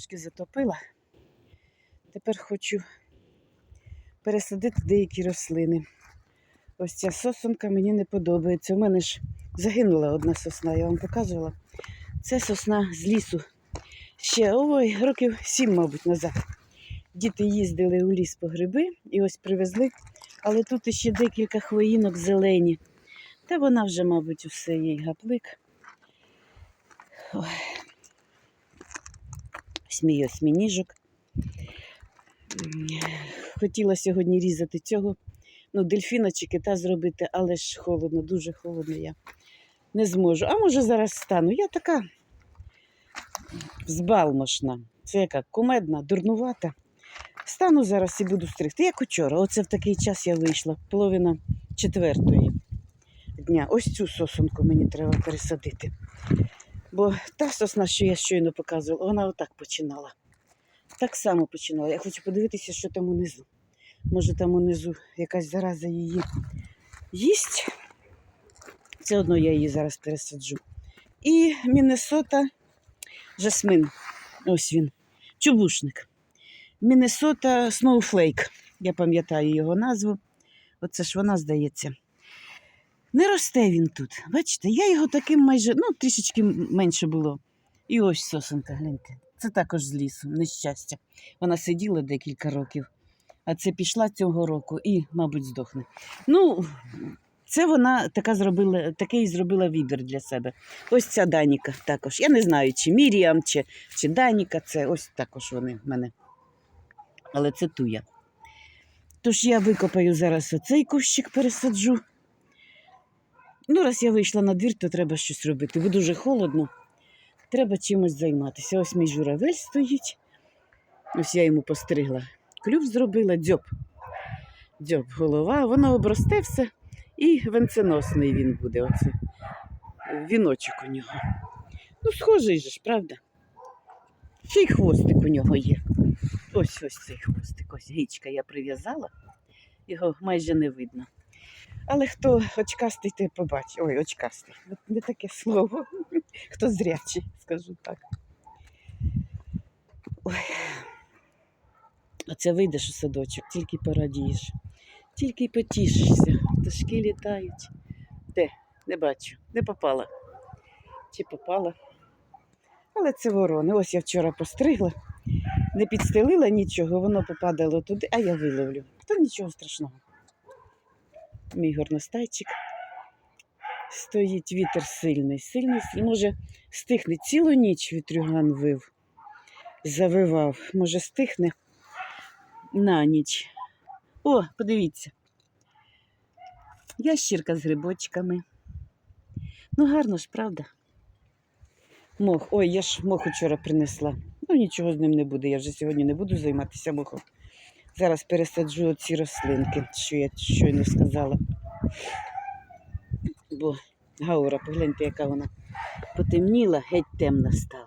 трошки затопила. Тепер хочу пересадити деякі рослини. Ось ця сосунка мені не подобається. У мене ж загинула одна сосна, я вам показувала. Це сосна з лісу. Ще ой, років сім, мабуть, назад. Діти їздили у ліс по гриби і ось привезли. Але тут іще декілька хвоїнок зелені. Та вона вже, мабуть, усе їй гаплик. Ой. Смію смініжок. Хотіла сьогодні різати цього, ну, дельфіна чи кита зробити, але ж холодно, дуже холодно я не зможу. А може зараз стану. Я така збалмошна. Це яка кумедна, дурнувата. Стану зараз і буду стригти. Як учора. Оце в такий час я вийшла, половина четвертої дня. Ось цю сосунку мені треба пересадити. Бо та сосна, що я щойно показувала, вона отак починала. Так само починала. Я хочу подивитися, що там унизу. Може, там унизу якась зараза її їсть. Все одно я її зараз пересаджу. І Міннесота жасмин. Ось він. Чубушник. Міннесота Сноуфлейк. Я пам'ятаю його назву. Оце ж вона здається. Не росте він тут. Бачите, я його таким майже, ну, трішечки менше було. І ось сосенка, гляньте. Це також з лісу, нещастя. Вона сиділа декілька років, а це пішла цього року і, мабуть, здохне. Ну, це вона така зробила, такий зробила вибір для себе. Ось ця Даніка також. Я не знаю, чи Міріам, чи, чи Даніка, це ось також вони в мене. Але це туя. Тож я викопаю зараз оцей кущик, пересаджу. Ну, раз я вийшла на двір, то треба щось робити, бо дуже холодно. Треба чимось займатися. Ось мій журавель стоїть. Ось я йому постригла. Клюв зробила, дзьоб. Дзьоб, голова, воно обросте все і венценосний він буде. Оце. Віночок у нього. Ну, схожий же ж, правда? Ще й хвостик у нього є. Ось ось цей хвостик. Ось гічка я прив'язала, його майже не видно. Але хто очкастий, той побачить. Ой, очкастий. Не таке слово. Хто зрячий, скажу так. Ой. Оце вийдеш у садочок, тільки порадієш, тільки потішишся. Пташки літають. Де? Не бачу, не попала. Чи попала? Але це ворони. Ось я вчора постригла, не підстелила нічого, воно попадало туди, а я виловлю. То нічого страшного. Мій горностайчик. Стоїть вітер сильний, сильний. Може, стихне цілу ніч вітрюган вив, завивав. Може, стихне на ніч. О, подивіться. Ящірка з грибочками. Ну, гарно ж, правда? Мох. Ой, я ж мох вчора принесла. Ну, нічого з ним не буде. Я вже сьогодні не буду займатися мохом. Зараз пересаджу оці рослинки, що я щойно сказала. Бо гаура, погляньте, яка вона потемніла, геть темна стала.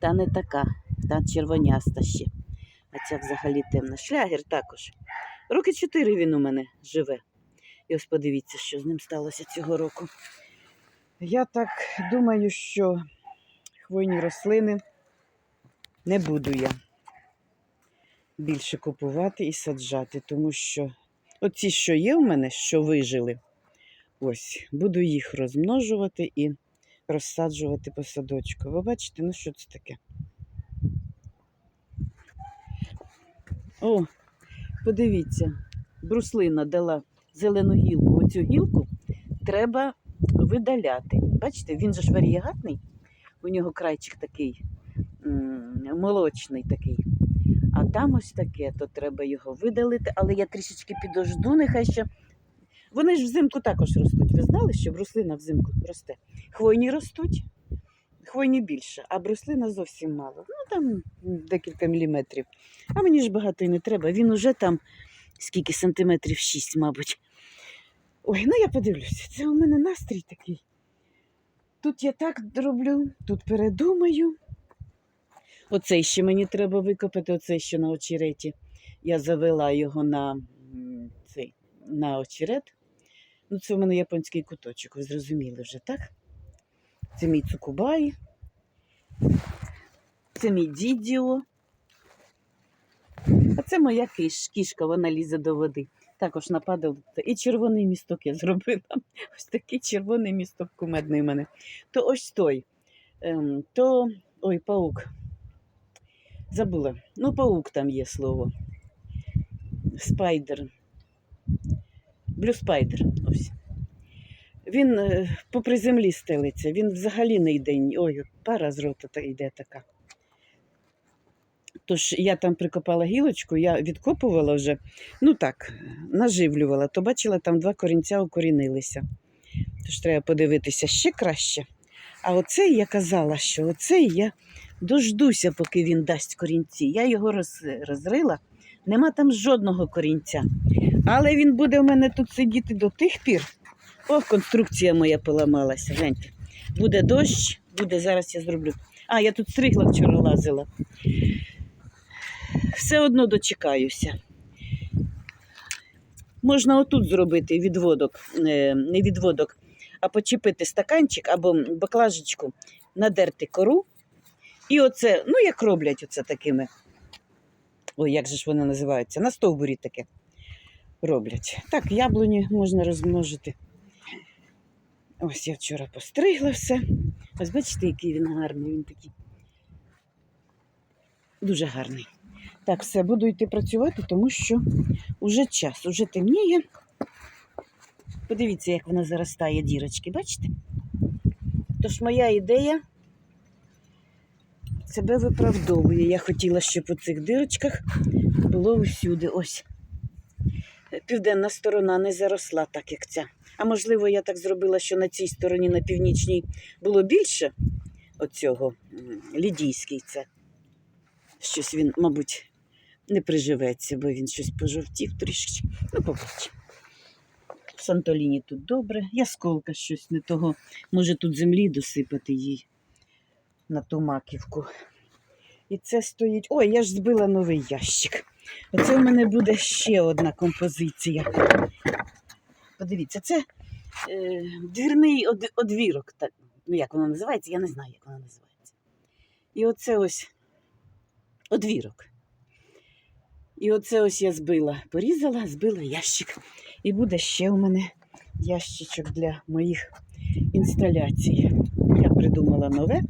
Та не така, та червоняста ще. А ця взагалі темна. Шлягер також. Роки чотири він у мене живе. І ось подивіться, що з ним сталося цього року. Я так думаю, що хвойні рослини не буду я більше купувати і саджати, тому що оці, що є в мене, що вижили, ось, буду їх розмножувати і розсаджувати по садочку. Ви бачите, ну що це таке? О, подивіться, бруслина дала зелену гілку. Оцю гілку треба видаляти. Бачите, він же ж варієгатний, у нього крайчик такий молочний такий. А там ось таке, то треба його видалити, але я трішечки підожду, нехай ще. Вони ж взимку також ростуть. Ви знали, що бруслина взимку росте? Хвойні ростуть, хвойні більше, а бруслина зовсім мало. Ну там декілька міліметрів. А мені ж багато і не треба. Він уже там скільки сантиметрів, шість, мабуть. Ой, ну я подивлюся, це у мене настрій такий. Тут я так роблю, тут передумаю. Оцей ще мені треба викопати, оцей ще на очереті. Я завела його на, цей, на очерет. Ну, це у мене японський куточок, ви зрозуміли вже, так? Це мій цукубай. Оце мій дідіо. А це моя киш, кішка, вона лізе до води. Також нападав. І червоний місток я зробила. Ось такий червоний місток кумедний у мене. То ось той. Ем, то. Ой, паук. Забула. Ну, паук там є слово. Спайдер. Блю спайдер. Ось. Він е, попри землі стелиться, він взагалі не йде. Ой, пара з рота та йде така. Тож я там прикопала гілочку, я відкопувала вже, ну так, наживлювала, то бачила, там два корінця укорінилися. Тож треба подивитися ще краще. А оцей я казала, що оцей я дождуся, поки він дасть корінці. Я його роз, розрила, нема там жодного корінця. Але він буде в мене тут сидіти до тих пір. Ох, конструкція моя поламалася. Гляньте. Буде дощ, буде зараз я зроблю. А, я тут стригла вчора лазила. Все одно дочекаюся. Можна отут зробити відводок, е, не відводок, а почепити стаканчик або баклажечку, надерти кору. І оце, ну як роблять оце такими. Ой, як же ж вони називаються? На стовбурі таке роблять. Так, яблуні можна розмножити. Ось я вчора постригла все. Ось бачите, який він гарний, він такий. Дуже гарний. Так, все, буду йти працювати, тому що вже час, уже темніє. Подивіться, як вона заростає дірочки, бачите? Тож моя ідея себе виправдовує. Я хотіла, щоб у цих дирочках було усюди. Ось. Південна сторона не заросла так, як ця. А можливо, я так зробила, що на цій стороні, на північній, було більше оцього лідійський це. Щось він, мабуть, не приживеться, бо він щось пожовтів трішки. Ну, побачимо. В Сантоліні тут добре. Ясколка щось не того. Може тут землі досипати їй на ту маківку. І це стоїть. Ой, я ж збила новий ящик. Оце в мене буде ще одна композиція. Подивіться, це е, двірний од, одвірок. Так, ну, як воно називається, я не знаю, як воно називається. І оце ось одвірок. І оце ось я збила, порізала, збила ящик. І буде ще у мене ящичок для моїх інсталяцій. Я придумала нове.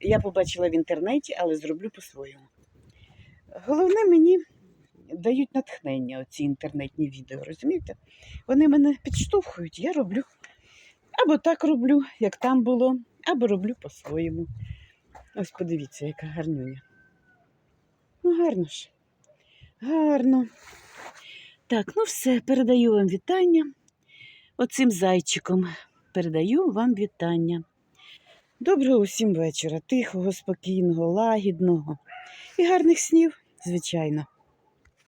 Я побачила в інтернеті, але зроблю по-своєму. Головне, мені дають натхнення оці інтернетні відео, розумієте? Вони мене підштовхують, я роблю. Або так роблю, як там було, або роблю по-своєму. Ось подивіться, яка гарнюня. Ну, гарно ж. Гарно. Так, ну все, передаю вам вітання. Оцим зайчиком передаю вам вітання. Доброго усім вечора, тихого, спокійного, лагідного і гарних снів, звичайно.